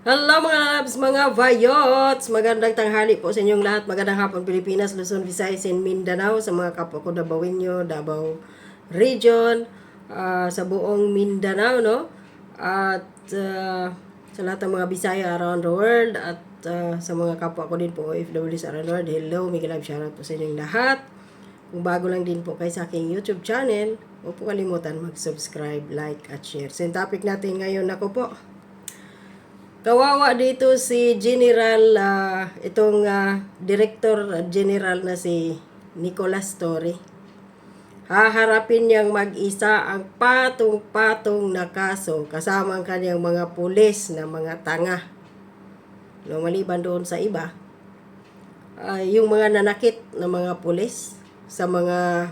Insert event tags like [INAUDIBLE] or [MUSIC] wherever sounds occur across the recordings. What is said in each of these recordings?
Hello mga labs, mga vayots! Magandang tanghali po sa inyong lahat. Magandang hapon Pilipinas, Luzon, Visayas, and Mindanao. Sa mga kapwa ko Dabawinyo, Davao Region, ah, sa buong Mindanao, no? At ah, sa lahat ng mga Bisaya around the world at ah, sa mga kapwa ko din po OFWs around the world. Hello, Miguel Love, shoutout po sa inyong lahat. Kung bago lang din po kayo sa aking YouTube channel, huwag po kalimutan mag-subscribe, like, at share. So, topic natin ngayon, ako po, Kawawa dito si General, ah, itong ah, Director General na si Nicolas Torre. Haharapin niyang mag-isa ang patong-patong na kaso kasama ang kanyang mga pulis na mga tanga. No, doon sa iba, ah, yung mga nanakit na mga pulis sa mga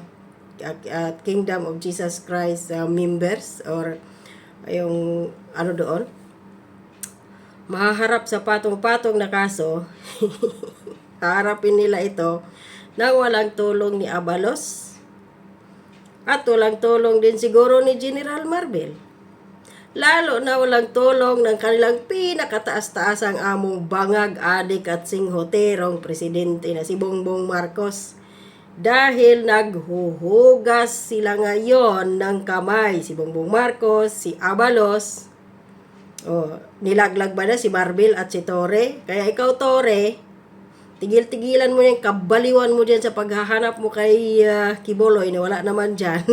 ah, Kingdom of Jesus Christ ah, members or yung ano doon, mahaharap sa patong-patong na kaso, [LAUGHS] haharapin nila ito nang walang tulong ni Abalos at walang tulong din siguro ni General Marvel. Lalo na walang tulong ng kanilang pinakataas-taasang among bangag, adik at singhoterong presidente na si Bongbong Marcos. Dahil naghuhugas sila ngayon ng kamay si Bongbong Marcos, si Abalos, Oh, nilaglag ba na si Marvel at si Tore? Kaya ikaw, Tore, tigil-tigilan mo yung kabaliwan mo dyan sa paghahanap mo kay ah, Kiboloy na wala naman dyan.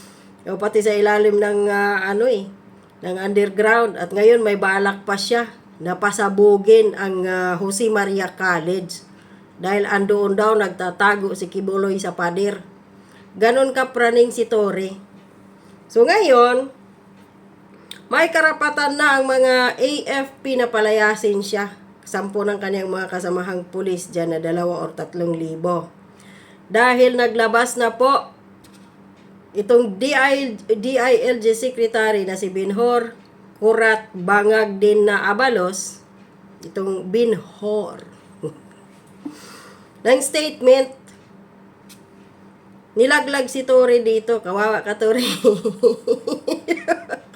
[LAUGHS] o pati sa ilalim ng ah, ano eh, ng underground. At ngayon may balak pa siya na pasabugin ang ah, Jose Maria College. Dahil andoon daw nagtatago si Kiboloy sa pader. Ganon ka praning si Tore. So ngayon, may karapatan na ang mga AFP na palayasin siya. Sampo ng kanyang mga kasamahang pulis dyan na dalawa or tatlong libo. Dahil naglabas na po itong DI, DILG Secretary na si Binhor, Kurat Bangag din na Abalos, itong Binhor, [LAUGHS] ng statement, nilaglag si Tori dito. Kawawa ka, Tori. [LAUGHS]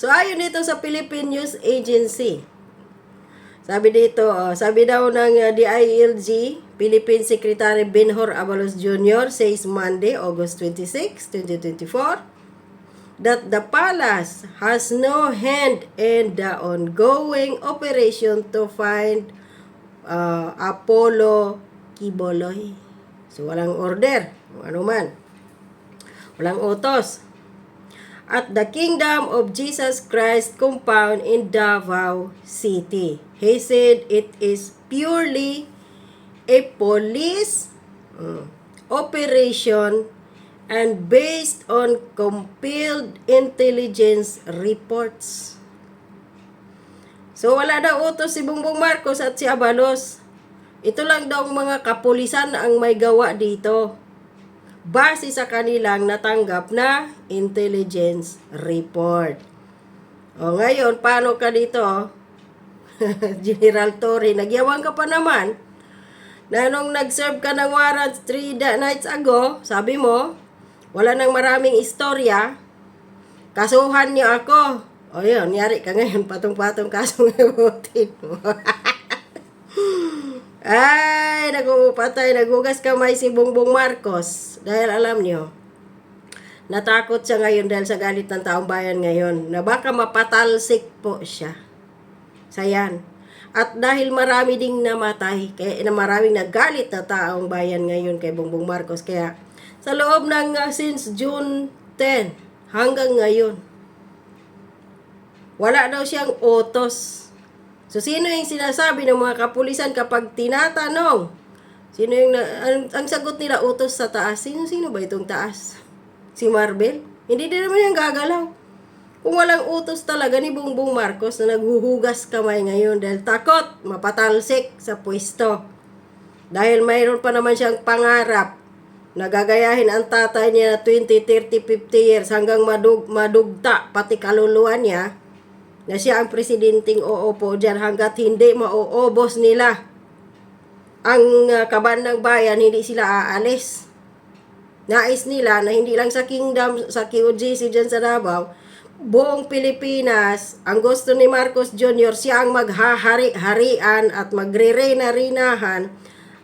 So ayon dito sa Philippine News Agency. Sabi dito, oh, sabi daw ng uh, DILG, Philippine Secretary Benhor Abalos Jr. says Monday, August 26, 2024, that the palace has no hand in the ongoing operation to find uh, Apollo Kiboloy. So walang order, ano man. Walang utos at the Kingdom of Jesus Christ compound in Davao City. He said it is purely a police uh, operation and based on compiled intelligence reports. So wala daw utos si Bongbong Marcos at si Abalos. Ito lang daw mga kapulisan ang may gawa dito base sa kanilang natanggap na intelligence report. O ngayon, paano ka dito? [LAUGHS] General Torre, nagyawang ka pa naman. Na nung nag-serve ka ng warrant 3 nights ago, sabi mo, wala nang maraming istorya, kasuhan niyo ako. O yun, yari ka ngayon, patong-patong kaso ngayon [LAUGHS] mo. [LAUGHS] Ay, nagupatay, nagugas kamay si Bongbong Marcos. Dahil alam nyo, natakot siya ngayon dahil sa galit ng taong bayan ngayon na baka mapatalsik po siya. Sayan. At dahil marami ding namatay, kaya na maraming nagalit na taong bayan ngayon kay Bongbong Marcos. Kaya sa loob ng uh, since June 10 hanggang ngayon, wala daw siyang otos So, sino yung sinasabi ng mga kapulisan kapag tinatanong? Sino yung, na, ang, ang sagot nila, utos sa taas. Sino-sino ba itong taas? Si Marvel? Hindi din naman yung gagalaw. Kung walang utos talaga ni Bongbong Marcos na naghuhugas kamay ngayon dahil takot mapatalsik sa pwesto. Dahil mayroon pa naman siyang pangarap na gagayahin ang tatay niya na 20, 30, 50 years hanggang madug, madugta pati kaluluwa niya na siya ang presidenteng uupo dyan hanggat hindi mauubos nila ang uh, kaban ng bayan, hindi sila aalis. Nais nila na hindi lang sa kingdom, sa QGC dyan sa Davao, buong Pilipinas, ang gusto ni Marcos Jr. siya ang maghahari-harian at magre-reyna-rinahan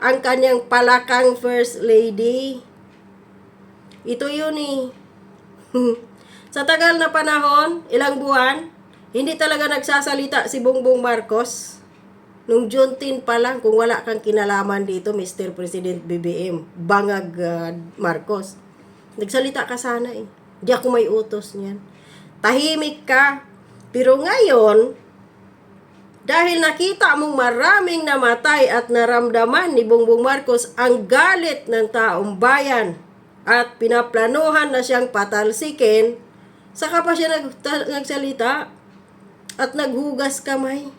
ang kanyang palakang First Lady. Ito yun eh. [LAUGHS] Sa tagal na panahon, ilang buwan, hindi talaga nagsasalita si Bongbong Marcos. Nung June 10 pa lang, kung wala kang kinalaman dito, Mr. President BBM, bangag ah, Marcos. Nagsalita ka sana eh. Hindi ako may utos niyan. Tahimik ka. Pero ngayon, dahil nakita mong maraming namatay at naramdaman ni Bongbong Marcos ang galit ng taong bayan at pinaplanuhan na siyang patalsikin, saka pa siya nag- nagsalita at naghugas kamay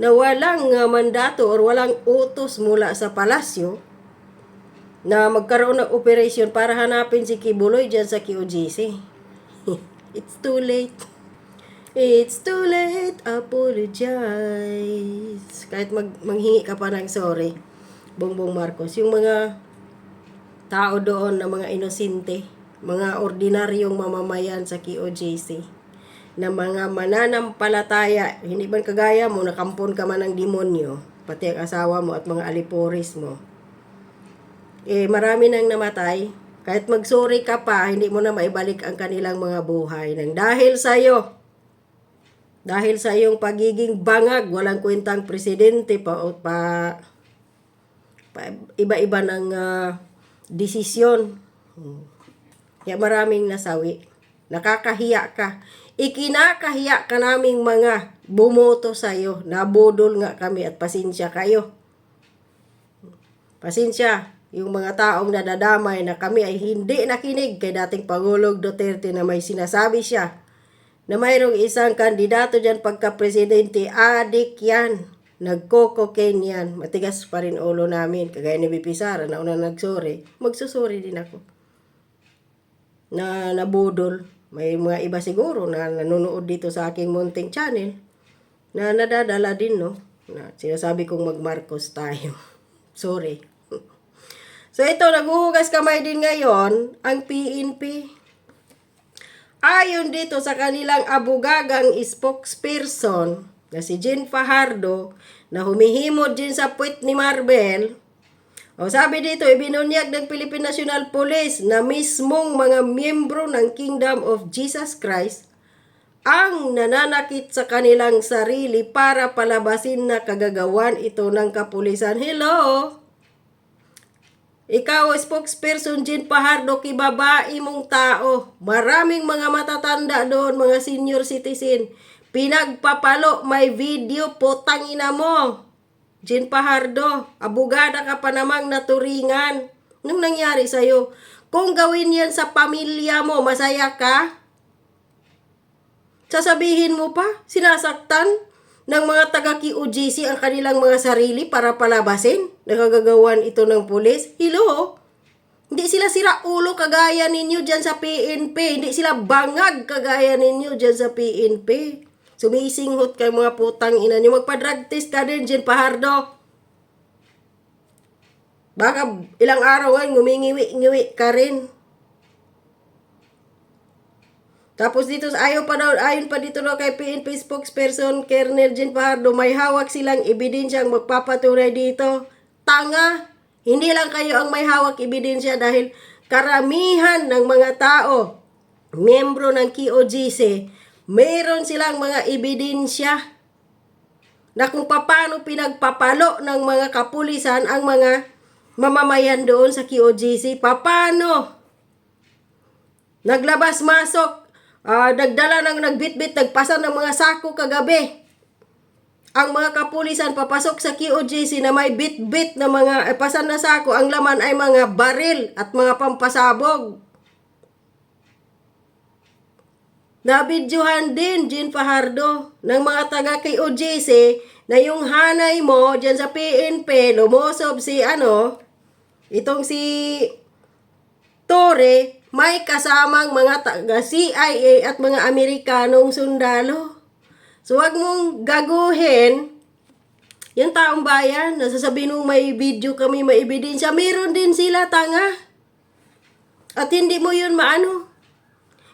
na walang uh, mandato or walang utos mula sa palasyo na magkaroon ng operation para hanapin si Kibuloy dyan sa QGC. [LAUGHS] It's too late. It's too late, apologize. Kahit mag, manghingi ka pa ng sorry, Bongbong Marcos. Yung mga tao doon na mga inosente, mga ordinaryong mamamayan sa QOJC, na mga mananampalataya, hindi man kagaya mo, nakampon ka man ng demonyo, pati ang asawa mo at mga aliporis mo. Eh, marami nang namatay, kahit magsuri ka pa, hindi mo na maibalik ang kanilang mga buhay. Nang dahil sa'yo, dahil sa iyong pagiging bangag, walang kwentang presidente pa, o pa, pa iba-iba ng ah, desisyon. Hmm. Kaya maraming nasawi. Nakakahiya ka. Ikinakahiya ka naming mga bumoto sa'yo. Nabudol nga kami at pasensya kayo. Pasensya, yung mga taong nadadamay na kami ay hindi nakinig kay dating Pangulong Duterte na may sinasabi siya na mayroong isang kandidato dyan pagka-presidente, adik yan. Nagko-cocaine yan. Matigas pa rin ulo namin. Kagaya ni BP Sara na una nagsorry. Magsusuri din ako. Na nabudol. May mga iba siguro na nanonood dito sa aking munting channel na nadadala din, no? Na sinasabi kong mag-Marcos tayo. [LAUGHS] Sorry. [LAUGHS] So ito, naghuhugas kamay din ngayon ang PNP. Ayon dito sa kanilang abugagang spokesperson na si Jean Fajardo na humihimod din sa puwit ni Marbel, o sabi dito, ibinunyag ng Philippine National Police na mismong mga miyembro ng Kingdom of Jesus Christ ang nananakit sa kanilang sarili para palabasin na kagagawan ito ng kapulisan. Hello? Ikaw, spokesperson Jean Pahardo, kibabae mong tao. Maraming mga matatanda doon, mga senior citizen. Pinagpapalo, may video, potang ina mo. Jean Pahardo, abugada ka pa namang naturingan. Anong nangyari sa'yo? Kung gawin yan sa pamilya mo, masaya ka? Sasabihin mo pa, sinasaktan ng mga taga-QGC ang kanilang mga sarili para palabasin? Nakagagawan ito ng pulis? Hello? Hindi sila sira ulo kagaya ninyo dyan sa PNP. Hindi sila bangag kagaya ninyo dyan sa PNP. Sumisinghot kayo mga putang ina nyo. Magpa-drug test ka din, Jen Pahardo. Baka ilang araw ngayon, ngumingiwi-ngiwi ka rin. Tapos dito, ayaw pa daw, ayon pa dito daw kay PNP spokesperson Colonel Jean Pahardo, may hawak silang ebidensyang magpapatunay dito. Tanga! Hindi lang kayo ang may hawak ebidensya dahil karamihan ng mga tao, miyembro ng KOGC, mayroon silang mga ebidensya na kung paano pinagpapalo ng mga kapulisan ang mga mamamayan doon sa KOGC. Paano? Naglabas-masok, ah, nagdala ng nagbitbit, nagpasa ng mga sako kagabi. Ang mga kapulisan papasok sa QOGC na may bit-bit na mga eh, pasan na sako, ang laman ay mga baril at mga pampasabog. Nabidyohan din, Jean Fajardo, ng mga taga QOGC na yung hanay mo dyan sa PNP, lumusob si ano, itong si Tore, may kasamang mga taga CIA at mga Amerikanong sundalo. So, wag mong gaguhin yung taong bayan. Nasasabi nung may video kami, may ebidensya. Meron din sila, tanga. At hindi mo yun maano.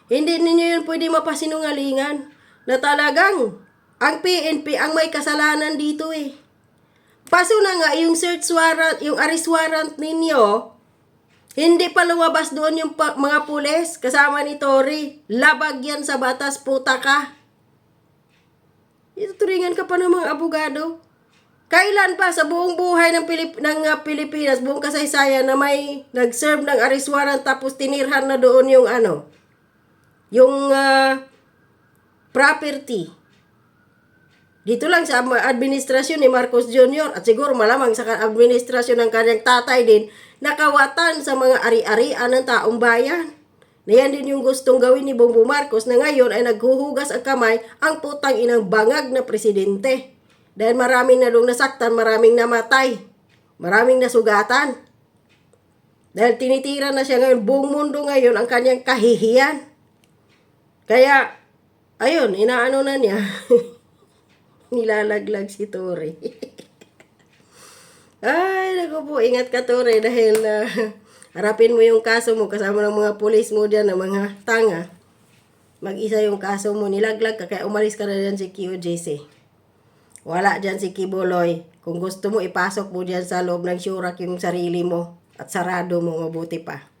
Hindi ninyo yun pwede mapasinungalingan na talagang ang PNP ang may kasalanan dito eh. Paso na nga yung search warrant, yung arrest warrant ninyo, hindi pa lumabas doon yung pa- mga pulis kasama ni Tory. Labag yan sa batas, puta ka. Ituturingan ka pa ng mga abogado. Kailan pa sa buong buhay ng, Pilip, ng uh, Pilipinas, buong kasaysayan na may nag-serve ng arrest warrant tapos tinirhan na doon yung ano, yung ah, property. Dito lang sa administrasyon ni Marcos Jr. at siguro malamang sa administrasyon ng kanyang tatay din, nakawatan sa mga ari-arian ng taong bayan. Na yan din yung gustong gawin ni Bongbong Marcos na ngayon ay naghuhugas ang kamay ang putang inang bangag na presidente. Dahil maraming na doong nasaktan, maraming namatay, maraming nasugatan. Dahil tinitira na siya ngayon, buong mundo ngayon ang kanyang kahihiyan. Kaya, ayun, inaano na niya. [LAUGHS] Nilalaglag si Tore. [LAUGHS] Ay, naku po, ingat ka Tore dahil ah, harapin mo yung kaso mo kasama ng mga pulis mo dyan, ng mga tanga. Mag-isa yung kaso mo, nilaglag ka, kaya umalis ka na dyan si QJC. Wala dyan si Kiboloy. Kung gusto mo, ipasok mo dyan sa loob ng syurak yung sarili mo at sarado mo, mabuti pa.